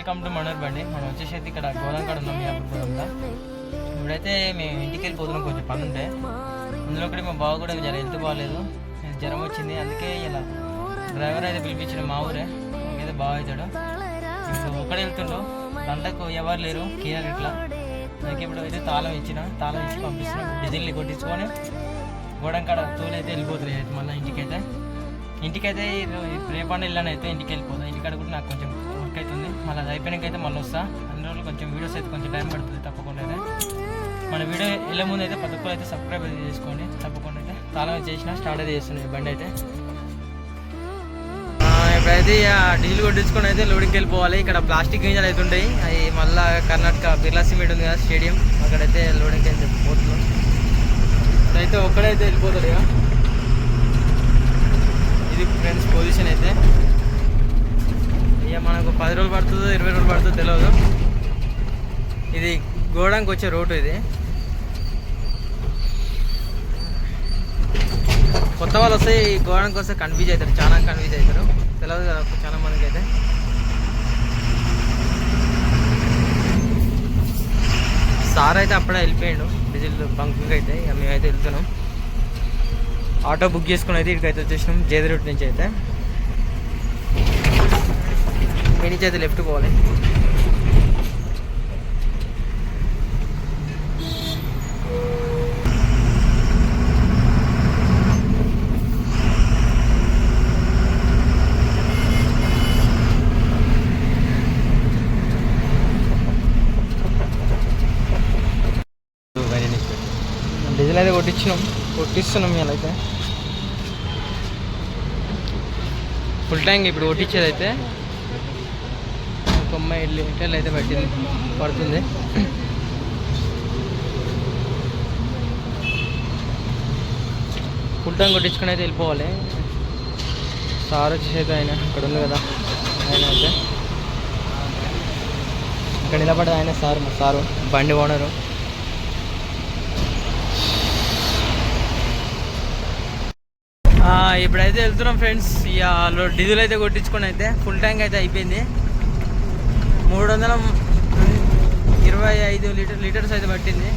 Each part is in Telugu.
వెల్కమ్ టు మనోర్ బండి. మనం వచ్చేసి అయితే ఇక్కడ గోదాంకాడ ఉన్నాం మియాపూర్లో ఇప్పుడైతే మేము ఇంటికి వెళ్ళిపోతున్నాం కొంచెం పని ఉంటే. అందులో కూడా మా బావ కూడా జర హెల్త్ బాగాలేదు జ్వరం వచ్చింది అందుకే ఇలా డ్రైవర్ అయితే పిలిపించాడు మా ఊరే. ఏదో బాగా అవుతాడు. ఇప్పుడు ఒక్కడే వెళ్తుండ్రు గంటకు ఎవరు లేరు కేర్ ఇట్లా. నాకు ఇప్పుడు అయితే తాళం ఇచ్చిన తాళం ఇచ్చి పంపిస్తున్నాం. డీజిల్ని కొట్టించుకొని గోడంకాడ తోలైతే వెళ్ళిపోతున్నాయి అయితే మళ్ళీ ఇంటికైతే. ఇంటికైతే ఇది- ఇప్పుడు రేపన్న ఇల్లని అయితే ఇంటికి వెళ్ళిపోతాను ఇంటికాడ కూడా నాకు కొంచెం వర్క్ అవుతుంది మళ్ళీ అది అయిపోయినాకైతే మళ్ళీ వస్తా. అన్ని రోజులు కొంచెం వీడియోస్ అయితే కొంచెం టైం పడుతుంది తప్పకుండా మన వీడియో వెళ్ళే ముందు అయితే ప్రతి ఒక్కరు అయితే సబ్స్క్రైబ్ అయితే చేసుకోండి. తప్పకుండా అయితే. తాళం చేసిన స్టార్ట్ అయితే చేస్తున్నాయి బండి అయితే. ఇప్పుడైతే ఇక డీజిల్ కొట్టించుకొని అయితే లోడింగ్కి వెళ్ళిపోవాలి. ఇక్కడ ప్లాస్టిక్ గింజలు అయితే ఉంటాయి. అవి మళ్ళీ కర్ణాటక బిర్లా సిమెంట్ ఉంది కదా స్టేడియం. అక్కడైతే లోడింగ్కి వెళ్ళి పోతున్నాం. ఇప్పుడైతే ఒక్కడైతే వెళ్ళిపోతాడు ఇక ఇది ఫ్రెండ్స్ అయితే. ఇక మనకు పది రోజులు పడుతుందో ఇరవై రోజులు పడుతుందో తెలియదు ఇది గోడానికి వచ్చే రోడ్డు ఇది. కొత్త వాళ్ళు వస్తే ఈ గోడానికి వస్తే కన్ఫ్యూజ్ అవుతారు చాలా కన్ఫ్యూజ్ అవుతారు. తెలియదు కదా చాలా మందికి అయితే. సార్ అయితే అప్పుడే వెళ్ళిపోయాడు డీజిల్ బంక్ అయితే ఇక మేమైతే వెళ్తున్నాం. ఆటో బుక్ చేసుకుని అయితే ఇక్కడికైతే వచ్చేసినాం జేది రూట్ నుంచి అయితే. నుంచి అయితే లెఫ్ట్ పోవాలి డీజిల్ అయితే కొట్టించినాం కొట్టిస్తున్నాం ఇలా అయితే ఫుల్ ట్యాంక్ ఇప్పుడు కొట్టించేది అయితే తొంభై ఐదు లీటర్లు అయితే పట్టింది పడుతుంది. ఫుల్ ట్యాంక్ కొట్టించుకుని అయితే వెళ్ళిపోవాలి. సార్ వచ్చేసి ఆయన ఇక్కడ ఉంది కదా. ఆయన అయితే. ఇక్కడ నిలబడదు ఆయన సార్ మా సారు బండి ఓనరు. ఇప్పుడైతే వెళ్తున్నాం ఫ్రెండ్స్. ఇక డీజిల్ అయితే కొట్టించుకొని అయితే ఫుల్ ట్యాంక్ అయితే అయిపోయింది. మూడు వందల ఇరవై ఐదు లీటర్ లీటర్స్ అయితే పట్టింది.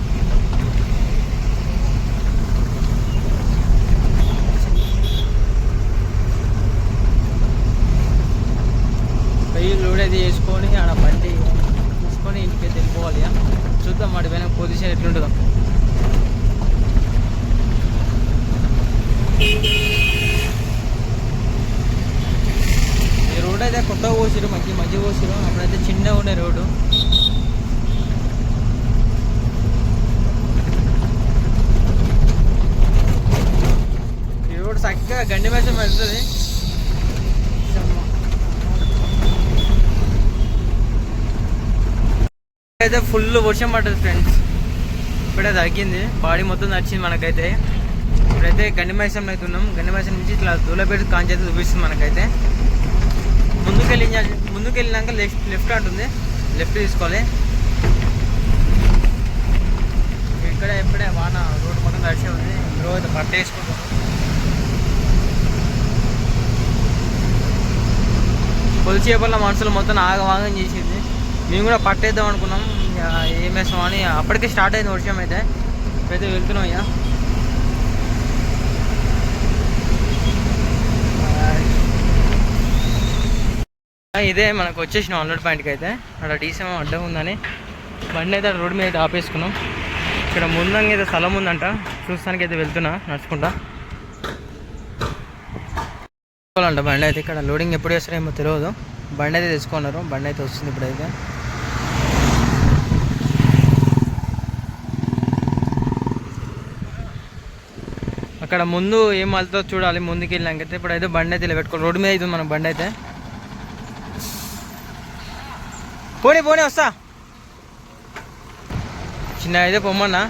వెయ్యి లోడ్ అయితే చేసుకొని ఆడ బండి తీసుకొని ఇంటికి వెళ్ళిపోవాలి. చూద్దాం వాడి పైన పొజిషన్ ఎట్లుంటుందో. ఈ రోడ్ అయితే కొత్తగా పోసిరు మంచి మంచి పోసిరు అప్పుడైతే చిన్నగా ఉండే రోడ్డు. ఈ రోడ్ చక్కగా గండి మేసం వెళ్తుంది. అయితే ఫుల్ వర్షం పడ్డది ఫ్రెండ్స్ ఇప్పుడే తగ్గింది. బాడీ మొత్తం నచ్చింది మనకైతే. ఇప్పుడైతే గండిమైసం అయితే ఉన్నాం. గండిమైసం నుంచి ఇట్లా దూలపేట కాంచి అయితే చూపిస్తుంది మనకైతే. ముందుకెళ్ళి ముందుకెళ్ళినాక లెఫ్ట్ లెఫ్ట్ అంటుంది లెఫ్ట్ తీసుకోవాలి. ఇక్కడ ఎప్పుడే వాన రోడ్డు మొత్తం నడిచే ఉంది. రోజు బట్ట వేసుకుంటాం కొలిచి చేపల మనుషులు మొత్తం ఆగవాగం చేసింది. మేము కూడా పట్టేద్దాం అనుకున్నాం. ఇక ఏం వేస్తాం అని అప్పటికే స్టార్ట్ అయింది వర్షం అయితే. అయితే వెళ్తున్నాం ఇక ఆ, ఇదే మనకు వచ్చేసిన ఆన్లోడ్ పాయింట్కి అయితే. అక్కడ డీసీఎం అడ్డం ఉందని బండి అయితే రోడ్ మీద అయితే ఆపేసుకున్నాం. ఇక్కడ ముందంగా అయితే స్థలం ఉందంట. చూస్తానికి అయితే వెళ్తున్నా నడుచుకుంటా. అంట బండి అయితే. ఇక్కడ లోడింగ్ ఎప్పుడు చేస్తారేమో తెలియదు బండి అయితే తెచ్చుకున్నారు. బండి అయితే వస్తుంది ఇప్పుడైతే. అక్కడ ముందు ఏం వెళ్తుందో చూడాలి. ముందుకు వెళ్ళాకైతే ఇప్పుడైతే బండి అయితే ఇలా పెట్టుకోవాలి రోడ్డు మీద అయితే మన బండి అయితే. పోనీ పోనీ వస్తా. చిన్న అయితే పొమ్మన్నా.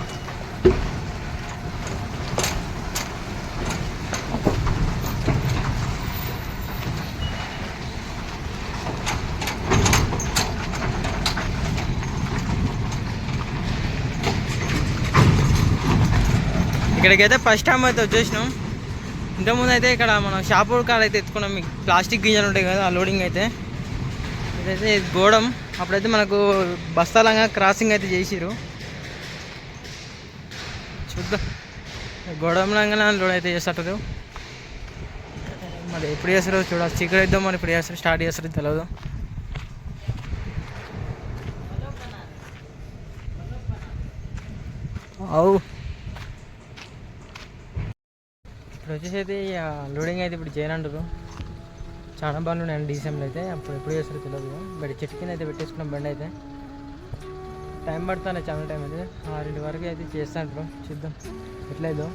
ఇక్కడికైతే ఫస్ట్ టైం అయితే వచ్చేసినాం. ఇంతకుముందు అయితే ఇక్కడ మనం షాపూర్ కాడ అయితే ఎత్తుకున్నాం. మీకు ప్లాస్టిక్ గింజలు ఉంటాయి కదా ఆ లోడింగ్ అయితే. ఇదైతే గోడం. అప్పుడైతే మనకు బస్తాలంగా క్రాసింగ్ అయితే చేసిరు చూద్దాం. గొడవలంగా లోడ్ అయితే చేస్తారు మరి ఎప్పుడు చేస్తారో చూడాలి. చికెన్ అయితే మరి ఇప్పుడు చేస్తారు? స్టార్ట్ చేస్తారో తెలియదు అవు. ఇప్పుడు వచ్చేసి అయితే ఇక లోడింగ్ అయితే ఇప్పుడు చేయనంటారు చాలా బాగా ఉన్నాయండి అయితే. అప్పుడు ఎప్పుడు చేస్తారో తెలియదు బట్ చెట్టు కింద అయితే పెట్టేసుకున్నాం బండి అయితే. టైం పడుతుంది చాలా టైం అయితే. ఆరింటి వరకు అయితే చేస్తాంటారు చూద్దాం. ఎట్లయిదో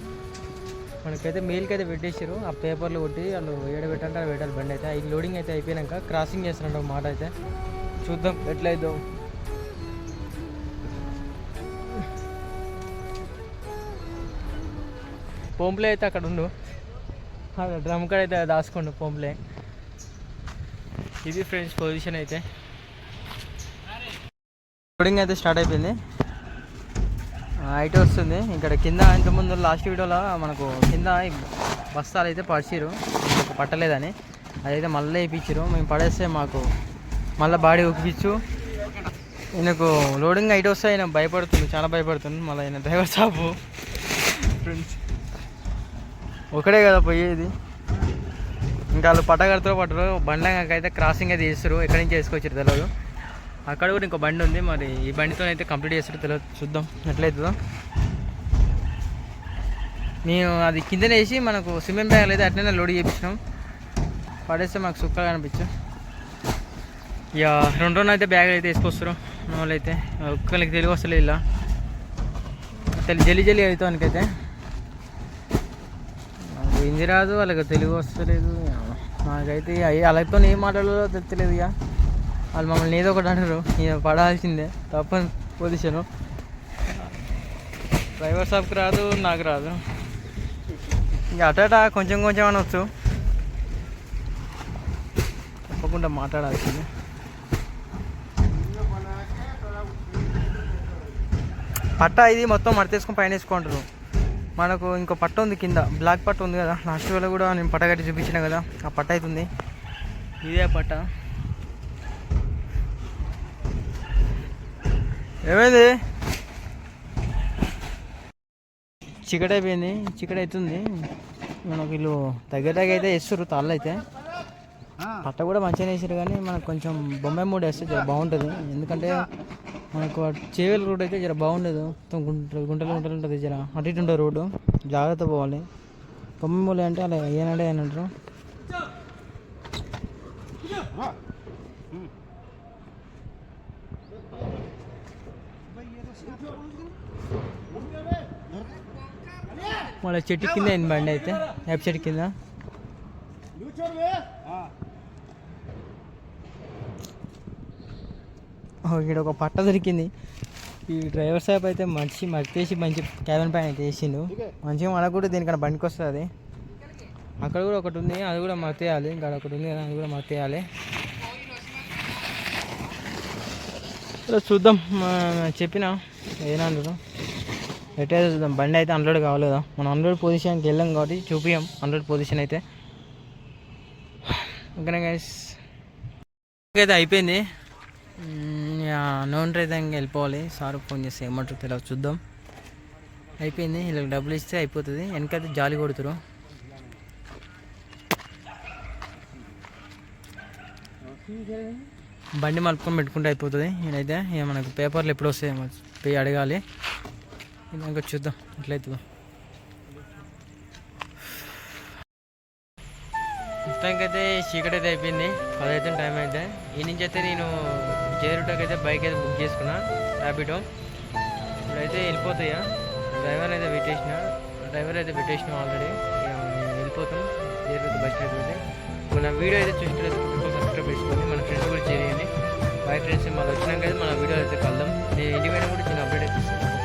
మనకైతే మెయిల్కి అయితే పెట్టేసారు ఆ పేపర్లు కొట్టి వాళ్ళు ఏడ పెట్టంటే పెట్టాలి బండి అయితే. ఈ లోడింగ్ అయితే అయిపోయాక క్రాసింగ్ చేస్తున్నారు మాట అయితే. చూద్దాం ఎట్లయిదో పోంప్లే అయితే అక్కడ ఉండు. డ్రమ్ కాడ అయితే దాచుకోండు పోంప్లే. ఇది ఫ్రెండ్స్ పొజిషన్ అయితే. లోడింగ్ అయితే స్టార్ట్ అయిపోయింది. అయితే వస్తుంది. ఇక్కడ కింద ఇంతకుముందు లాస్ట్ వీడియోలో మనకు కింద బస్తాలు అయితే పడిచిరు పట్టలేదని. అదైతే మళ్ళీ వేయించారు మేము పడేస్తే మాకు మళ్ళీ బాడీ ఉక్కిచ్చు ఈయనకు లోడింగ్ అయితే వస్తే ఆయన భయపడుతుంది. చాలా భయపడుతుంది. మళ్ళీ ఆయన డ్రైవర్ షాపు. ఫ్రెండ్స్ ఒకడే కదా పోయేది. ఇంకా వాళ్ళు పట్టగడతారో పట్టరు బండ్లంగా అయితే క్రాసింగ్ అయితే చేస్తారు ఎక్కడి నుంచి వేసుకొచ్చారు తెలియదు అక్కడ కూడా ఇంకో బండి ఉంది. మరి ఈ బండితో అయితే కంప్లీట్ చేస్తారు తెలియదు చూద్దాం. ఎట్లయితుందో. నేను అది కిందనే వేసి మనకు సిమెంట్ బ్యాగ్ అయితే అట్లనే లోడ్ చేయించినాం పడేస్తే మాకు సుక్కగా అనిపించు ఇక రెండు రోజులు అయితే బ్యాగ్ అయితే వేసుకొస్తారు వాళ్ళు అయితే ఒక్కరికి తెలివి వస్తలేదు ఇలా. తెలి జల్లి జల్లి అవుతానికైతే. నాకు హిందీ రాదు వాళ్ళకి తెలివి వస్తలేదు మాకైతే అయ్యి వాళ్ళతో ఏం మాట్లాడాలో తెలియలేదు ఇక. వాళ్ళు మమ్మల్ని ఏదో ఒకటి అంటారు. ఇక పడాల్సిందే. తప్పని పొజిషను డ్రైవర్ షాప్కి రాదు నాకు రాదు. ఇక అటట కొంచెం కొంచెం అనొచ్చు. తప్పకుండా మాట్లాడాల్సిందే. పట్ట ఇది మొత్తం మడతేసుకొని పైన వేసుకుంటారు మనకు ఇంకో పట్ట ఉంది కింద. బ్లాక్ పట్ట ఉంది కదా. లాస్ట్ వేళ కూడా నేను పట్ట కట్టి చూపించిన కదా. ఆ పట్ట అవుతుంది. ఇదే పట్ట. ఏమైంది? చికెట్ అయిపోయింది. చికెట్ అవుతుంది. మనకు వీళ్ళు దగ్గర దగ్గర అయితే వేస్తారు తాళ్ళు అయితే. పట్ట కూడా మంచిగా వేసారు కానీ మనకు కొంచెం బొమ్మాయి మూడు వేస్తే బాగుంటుంది. ఎందుకంటే మనకు చేవెల రోడ్ అయితే జర బాగుండదు. మొత్తం గుంటలు గుంటలు గుంటలు ఉంటుంది జర. అటు ఇటు ఉంటుంది రోడ్డు. జాగ్రత్త పోవాలి. బొమ్మాయి మూల అంటే అలా ఏనాడే అని అంటారు మళ్ళీ చెట్టు కింద అయింది బండి అయితే? వేప చెట్టు కింద? ఇక్కడ ఒక పట్ట దొరికింది. ఈ డ్రైవర్ సాబ్ అయితే మంచి మర్చేసి మంచి క్యాబిన్ పైన అయితే వేసిండు. మంచిగా మనకు కూడా దీనికన్నా బండికి వస్తుంది. అక్కడ కూడా ఒకటి ఉంది అది కూడా మర్తేయాలి ఇంకా ఒకటి ఉంది అది కూడా మర్తేయాలి ఇలా చూద్దాం. చెప్పిన చెప్పిన ఏనంటారు ఎట్టయితే చూద్దాం. బండి అయితే అన్లోడ్ కావలేదా? మనం అన్లోడ్ పొజిషన్కి వెళ్ళాం కాబట్టి చూపించాం అన్లోడ్ పొజిషన్ అయితే. ఓకేనా గైస్ అయితే అయిపోయింది. నోన్ రైతే ఇంకా వెళ్ళిపోవాలి. సార్ ఫోన్ చేసి ఏమంటారు తెలియదు చూద్దాం. అయిపోయింది. వీళ్ళకి డబ్బులు ఇస్తే అయిపోతుంది. వెనకైతే జాలి కొడుతురు బండి మలుపుకొని పెట్టుకుంటే అయిపోతుంది. నేనైతే మనకు పేపర్లు ఎప్పుడు వస్తాయి అడగాలి. ఇంకా చూద్దాం. ఎట్లయితుందో. మొత్తానికైతే చీకటి అయితే అయిపోయింది. పదైతే టైం అయితే ఈ నుంచి అయితే నేను జేరుటకి అయితే బైక్ అయితే బుక్ చేసుకున్నా ర్యాపిడో ఇప్పుడైతే వెళ్ళిపోతాయా? డ్రైవర్ అయితే పెట్టేసిన. డ్రైవర్ అయితే పెట్టేసిన ఆల్రెడీ. వెళ్ళిపోతాం. జేరుట బస్ స్టాండ్ అయితే. మన వీడియో అయితే చూసినట్లయితే సబ్స్క్రైబ్ చేసుకోండి. మన ఫ్రెండ్స్ కూడా చేయండి. బై ఫ్రెండ్స్ మళ్ళీ వచ్చినాక అయితే మన వీడియో అయితే కలుద్దాం. నేను ఇంటికి కూడా చిన్న అప్డేట్ అయితే